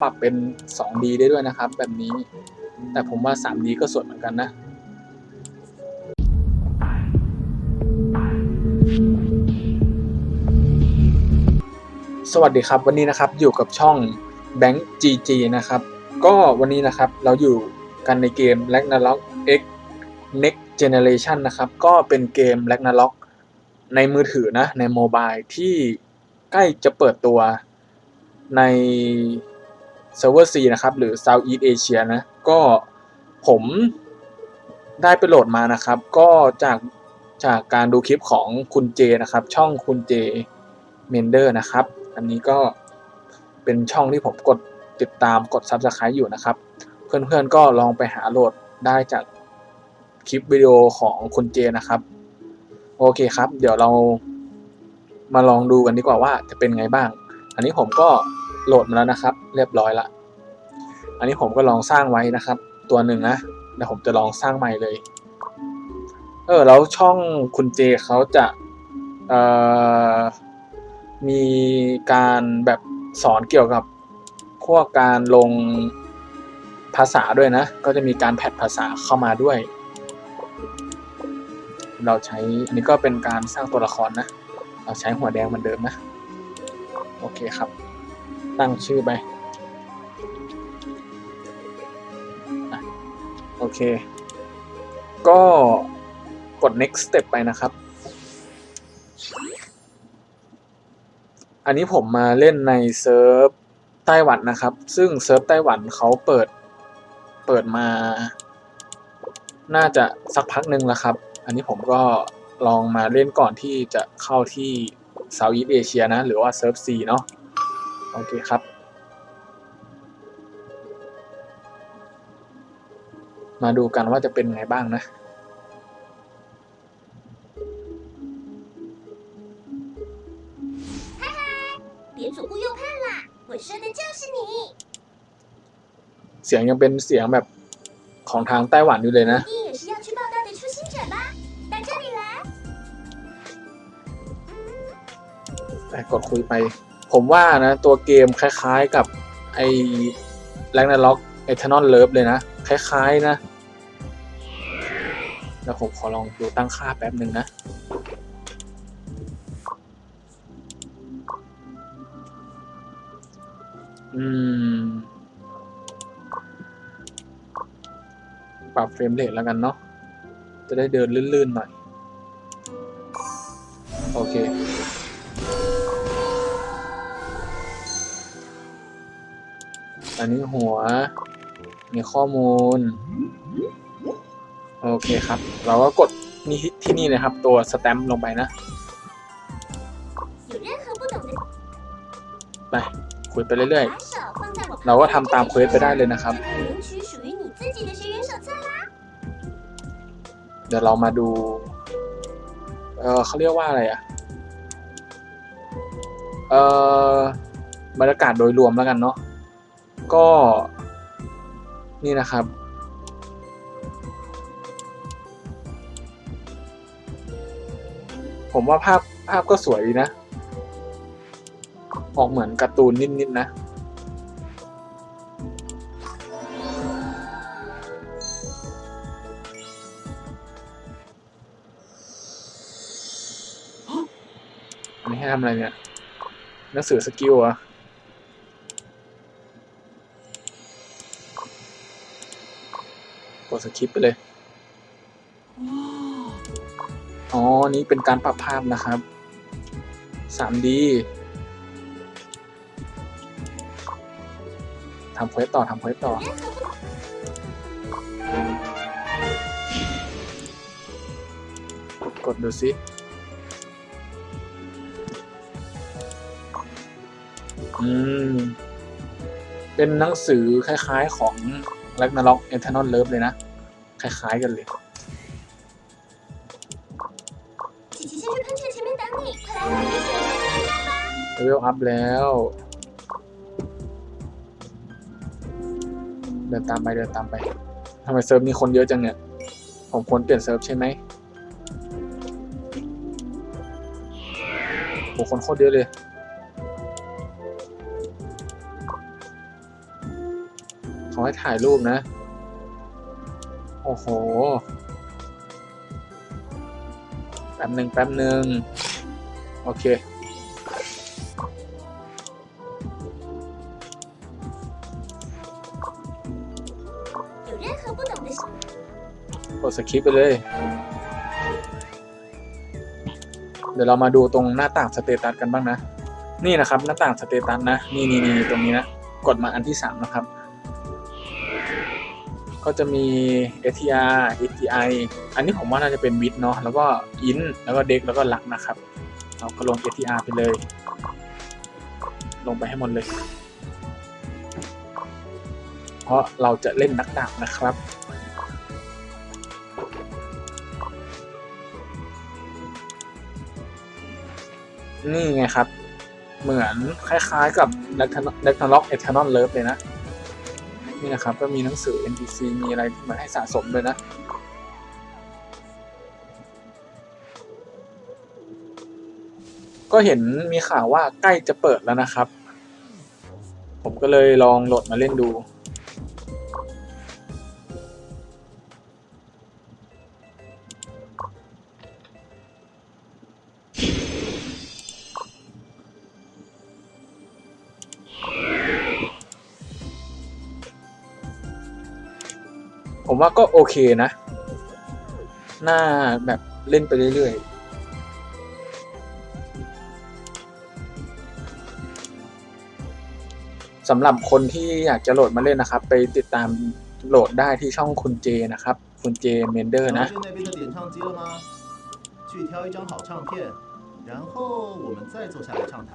ปรับเป็น 2D ได้ด้วยนะครับ แบบนี้ แต่ผมว่า 3D ก็สวยเหมือนกันนะสวัสดีครับวันนี้นะครับอยู่กับช่อง Bank GG นะครับ ก็วันนี้นะครับเราอยู่กันในเกม Ragnarok X Next Generation นะครับ ก็เป็นเกม Ragnarok ในมือถือนะในโมบายที่ใกล้จะเปิดตัวใน Server C นะครับ หรือ Southeast Asia นะ ก็ผมได้ไปโหลดมานะครับ ก็จากจากการดูคลิปของคุณเจนะครับ ช่องคุณเจเมนเดอร์นะครับ อันนี้ก็เป็นช่องที่ผมกดติดตามกด Subscribe อยู่นะครับ เพื่อนๆก็ลองไปหาโหลดได้จากคลิปวิดีโอของคุณเจนะครับ โอเคครับ เดี๋ยวเรามาลองดูกันดีกว่าว่าจะเป็นไงบ้าง อันนี้ผมก็ โหลดมาแล้วนะครับ เรียบร้อยละ อันนี้ผมก็ลองสร้างไว้นะครับ ตัวหนึ่งนะเดี๋ยวผมจะลองสร้างใหม่เลย เออแล้วช่องคุณเจเขาจะเอ่อมีการแบบสอนเกี่ยวกับพวกการลงภาษาด้วยนะ ก็จะมีการแพทภาษาเข้ามาด้วย เราใช้อันนี้ก็เป็นการสร้างตัวละครนะ เราใช้หัวแดงเหมือนเดิมนะ โอเคครับ ตั้งชื่อไปอโอเค ก็กด next step ไปนะครับ อันนี้ผมมาเล่นในเซิร์ฟไต้หวันนะครับ ซึ่งเซิร์ฟไต้หวันเขาเปิด เปิดมา น่าจะสักพักหนึ่งแล้วครับ อันนี้ผมก็ลองมาเล่นก่อนที่จะเข้าที่ Southeast Asia นะ หรือว่าเซิร์ฟ C เนาะ โอเคครับ มาดูกันว่าจะเป็นไงบ้างนะเสียงยังเป็นเสียงแบบของทางไต้หวันอยู่เลยนะ แต่กดคุยไป ผมว่านะตัวเกมคล้ายๆกับไอ้แรงนาล็อกไอทานอลเลิฟเลยนะ คล้ายๆนะแล้วผมขอลองดูตั้งค่าแป๊บหนึ่งนะอืมปรับเฟรมเรทแล้วกันเนาะจะได้เดินลื่นๆหน่อย โอเค อันนี้หัว มีข้อมูล โอเคครับ เราก็กดนี่ที่นี่นะครับ ตัวสแตมป์ลงไปนะ ไป คุยไปเรื่อยๆ เราก็ทำตามเควสไปได้เลยนะครับ เดี๋ยวเรามาดู เออเขาเรียกว่าอะไรอะเออบรรยากาศโดยรวมแล้วกันเนาะ ก็นี่นะครับ ผมว่าภาพภาพก็สวยดีนะ ออกเหมือนการ์ตูนนิดๆนะอันนี้ให้ทำอะไรเนี่ยหนังสือสกิลอะ กดสคริปไปเลย อ๋อ นี่เป็นการปรับภาพนะครับ 3D ทำเควสต่อทำเควสต่อ กดดูสิอืม เป็นหนังสือคล้ายๆของ แร็กนาร็อกเอเทนอลเลิฟเลยนะ คล้ายๆกันเลยเลเวลอัพแล้วเดินตามไปเดินตามไปทำไมเซิร์ฟมีคนเยอะจังเนี่ย ผมควรเปลี่ยนเซิร์ฟใช่ไหมโหคนโคตรเยอะเลย ขอให้ถ่ายรูปนะ โอ้โห แป๊บหนึ่งแป๊บหนึ่งโอเค กดสคริปไปเลย เดี๋ยวเรามาดูตรงหน้าต่างสเตตัสกันบ้างนะ นี่นะครับหน้าต่างสเตตัสนะ นี่นี่นี่ตรงนี้นะ กดมาอันที่ 3 นะครับ ก็จะมี ATR ATI อันนี้ผมว่าน่าจะเป็นวิดเนาะแล้วก็อินแล้วก็เด็กแล้วก็ลักนะครับ เราก็ลง ATR ไปเลย ลงไปให้หมดเลย เพราะเราจะเล่นนักดาบนะครับนี่ไงครับ เหมือนคล้ายๆกับเ e กทล็อกเอทานอลเลิฟเลยนะ นี่นะครับก็มีหนังสือ NPC มีอะไรที่มาให้สะสมเลยนะก็เห็นมีข่าวว่าใกล้จะเปิดแล้วนะครับ ผมก็เลยลองโหลดมาเล่นดู ผมว่าก็โอเคนะ น่าแบบเล่นไปเรื่อยๆสำหรับคนที่อยากจะโหลดมาเล่นนะครับ ไปติดตามโหลดได้ที่ช่องคุณเจนะครับ คุณเจเมนเดอร์นะ 了解那边的点唱机了吗？去挑一张好唱片，然后我们再坐下来畅谈。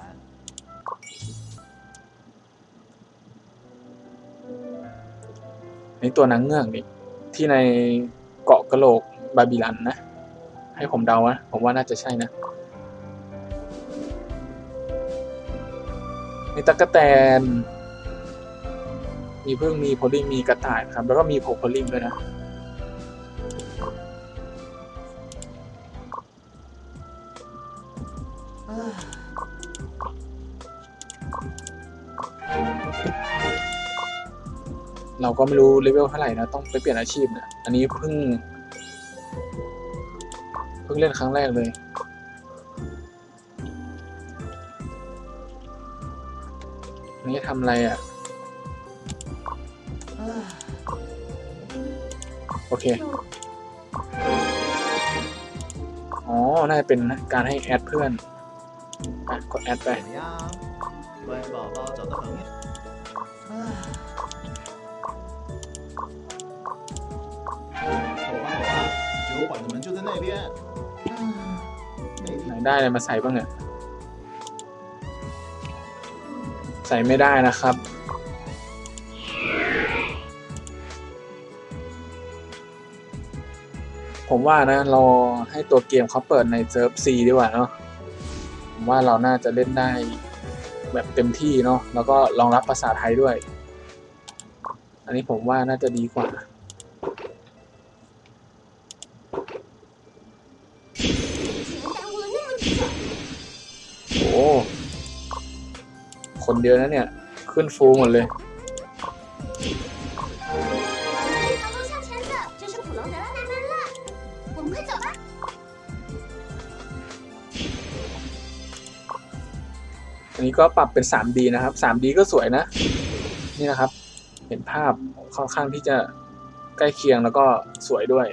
นี่ตัวนางเงือกนี่ ที่ในเกาะกะโหลกบาบิลันนะ ให้ผมเดานะผมว่าน่าจะใช่นะมีตะกะแตน มีพึ่งมีโพลิงมีกระต่ายครับ แล้วก็มีโพโพลิงด้วยนะ ก็ไม่รู้เลเวลเท่าไหร่นะ ต้องไปเปลี่ยนอาชีพนะอันนี้เพิ่ง เพิ่งเล่นครั้งแรกเลยนนี้ทำอะไรอะ โอเค อ๋อ น่าจะเป็นการให้แอดเพื่อนกดแอดไป 吧，酒馆的门就在那边。那 ไหน 天 ได้อะไรมาใส่บ้างเนี่ย ใส่ไม่ได้นะครับ ผมว่านะเราให้ตัวเกมเขาเปิดในเซิร์ฟซีดีกว่าเนาะ ผมว่าเราน่าจะเล่นได้แบบเต็มที่เนาะ แล้วก็รองรับภาษาไทยด้วย อันนี้ผมว่าน่าจะดีกว่า คนเดียวนะเนี่ย ขึ้นฟูหมดเลย อันนี้ก็ปรับเป็น 3D นะครับ 3D ก็สวยนะ นี่นะครับ เห็นภาพค่อนข้างที่จะใกล้เคียงแล้วก็สวยด้วย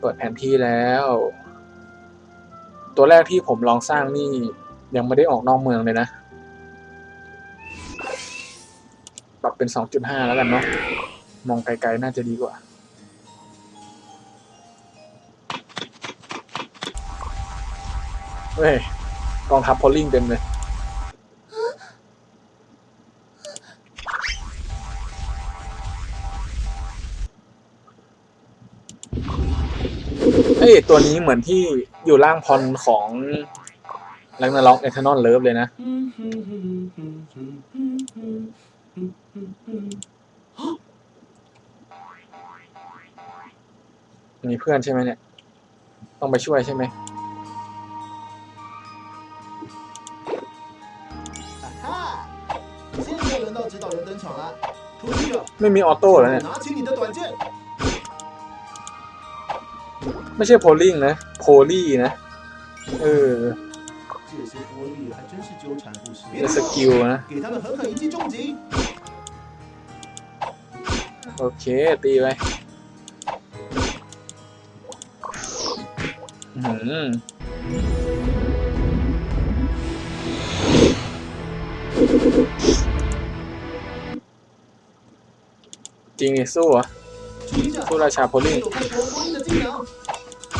เปิดแผนที่แล้ว ตัวแรกที่ผมลองสร้างนี่ยังไม่ได้ออกนอกเมืองเลยนะ ปรับเป็น 2.5 แล้วกันเนาะ มองไกลๆน่าจะดีกว่า เฮ้ย กองทัพโพลลิงเต็มเลยเฮ้ยตัวนี้เหมือนที่ อยู่ล่างพรของลังนาล็อกเอทานอนเลิฟเลยนะ มีเพื่อนใช่ไหมเนี่ย ต้องไปช่วยใช่ไหมไม่มีออโต้แล้วเนี่ย ไม่ใช่โพลิงนะ โพลี่นะ เออจสกิลนะ โอเค ตีไปจริงสู้อะสู้ราชาโพลิ่ง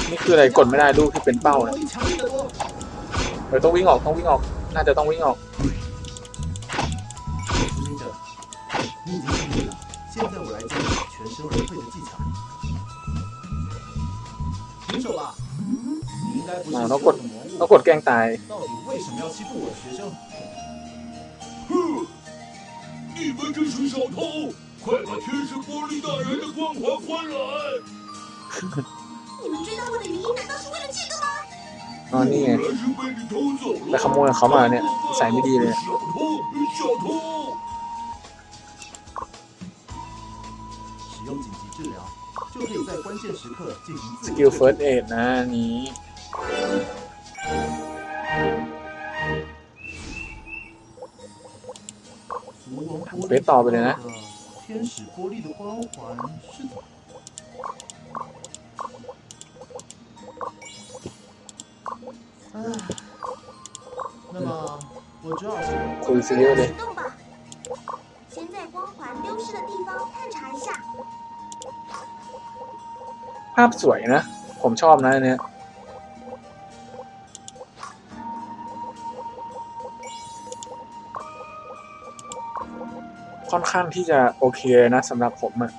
นี่คืออะไรกดไม่ได้ลูกที่เป็นเป้า 玻 เนี่ย 璃强力的多。 เดี๋ยวต้องวิ่งออกต้องวิ่งออก น่าจะต้องวิ่งออก 初心者，你已经尽力了，现在我来教你全身而退的技巧。停手吧！你应该不是啊邪恶的魔物 ต้องกดแกล้งตาย 到底为什么要欺负我的学生？哼！你们这群小偷，快把天使玻璃大人的光环还来！你们追 อ๋อนี่ไงไปขโมยเขามาเนี่ยใส่ไม่ดีเลยสกิลเฟิร์สเอ็ดนะนี้เฟสต่อไปเลยนะ 那么我只好是 คุยซะเยอะเลย 行动吧。先在光环丢失的地方探查一下。 ภาพสวยนะ ผมชอบนะอันเนี้ย ค่อนข้างที่จะโอเคนะสำหรับผมอะ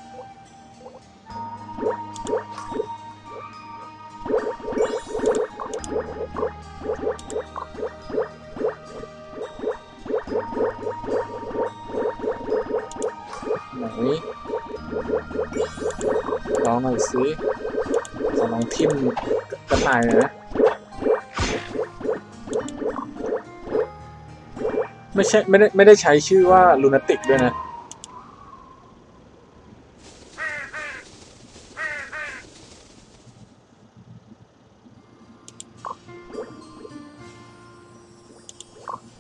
สิขอลองทิมกระต่ายหน่อยนะ ไม่ใช่ไม่ได้ไม่ได้ใช้ชื่อว่าลูนาติกด้วยนะ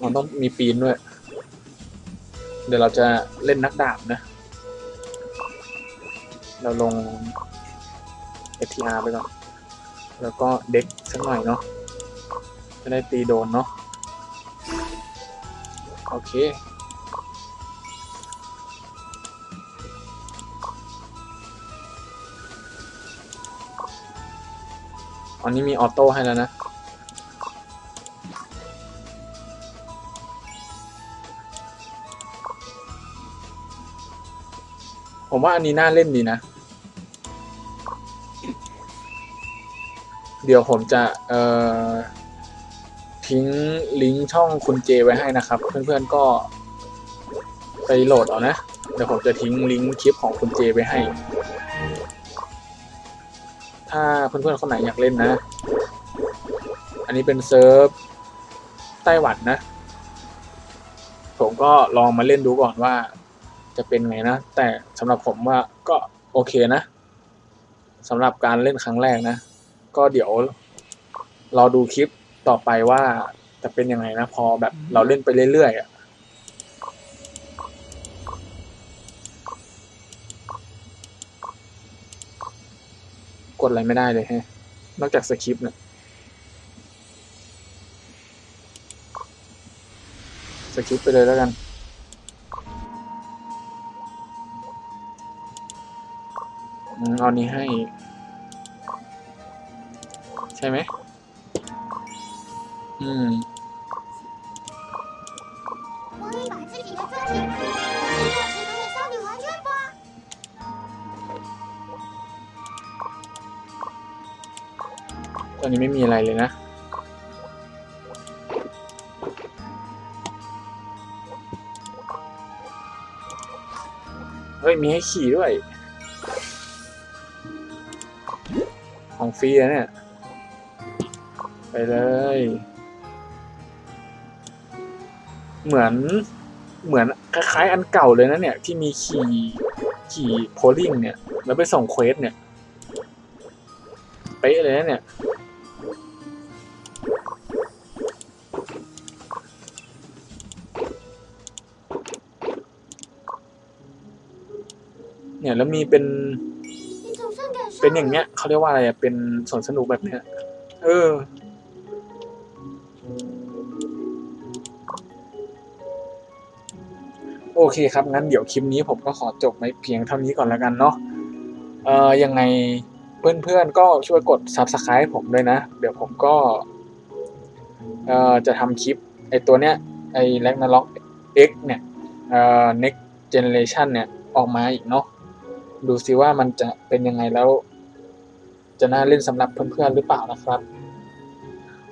มันต้องมีปีนด้วย เดี๋ยวเราจะเล่นนักดาบนะ เราลง ATR ไปก่อน แล้วก็เด็กสักหน่อยเนาะจะได้ตีโดนเนาะโอเคอันนี้มีออโต้ให้แล้วนะ ผมว่าอันนี้น่าเล่นดีนะ เดี๋ยวผมจะเอ่อทิ้งลิงก์ช่องคุณเจไว้ให้นะครับ เพื่อนๆก็ไปโหลดเอานะ เดี๋ยวผมจะทิ้งลิงก์คลิปของคุณเจไว้ให้ ถ้าเพื่อนๆคนไหนอยากเล่นนะ อันนี้เป็นเซิร์ฟไต้หวันนะ ผมก็ลองมาเล่นดูก่อนว่าจะเป็นไงนะ แต่สำหรับผมว่าก็โอเคนะสำหรับการเล่นครั้งแรกนะ ก็เดี๋ยวรอดูคลิปต่อไปว่าจะเป็นยังไงนะ พอแบบเราเล่นไปเรื่อยๆอะกดอะไรไม่ได้เลยแฮะ นอกจากสคริปต์เนี่ยสคริปต์ไปเลยแล้วกันอืมเอานี้ให้ใช่ไหม อืม ตอนนี้ไม่มีอะไรเลยนะ เฮ้ย มีให้ขี่ด้วย ของฟรีนะเนี่ย ไปเลย เหมือนเหมือนคล้ายๆอันเก่าเลยนะเนี่ย ที่มีขี่ขี่โพลิงเนี่ย แล้วไปส่งเควสเนี่ย เป๊ะเลยนะเนี่ยเนี่ยแล้วมีเป็น เป็นอย่างเนี้ยเขาเรียกว่าอะไรอะเป็นสวนสนุกแบบเนี้ย เออ เคครับงั้นเดี๋ยวคลิปนี้ผมก็ขอจบไว้เพียงเท่านี้ก่อนแล้วกันเนาะเอ่อยังไงเพื่อนๆก็ช่วยกด Subscribe ผมด้วยนะ เดี๋ยวผมก็เอ่อจะทำคลิปไอตัวเนี้ยไอ Ragnarok X เนี่ยเอ่อ Next Generation เนี่ยออกมาอีกเนาะดูซิว่ามันจะเป็นยังไงแล้ว จะน่าเล่นสำหรับเพื่อนๆหรือเปล่านะครับ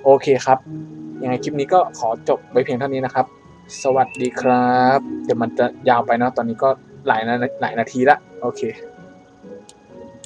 โอเคครับ ยังไงคลิปนี้ก็ขอจบไว้เพียงเท่านี้นะครับ สวัสดีครับ เดี๋ยวมันจะยาวไปเนาะตอนนี้ก็หลายนาหลายนาทีละ โอเค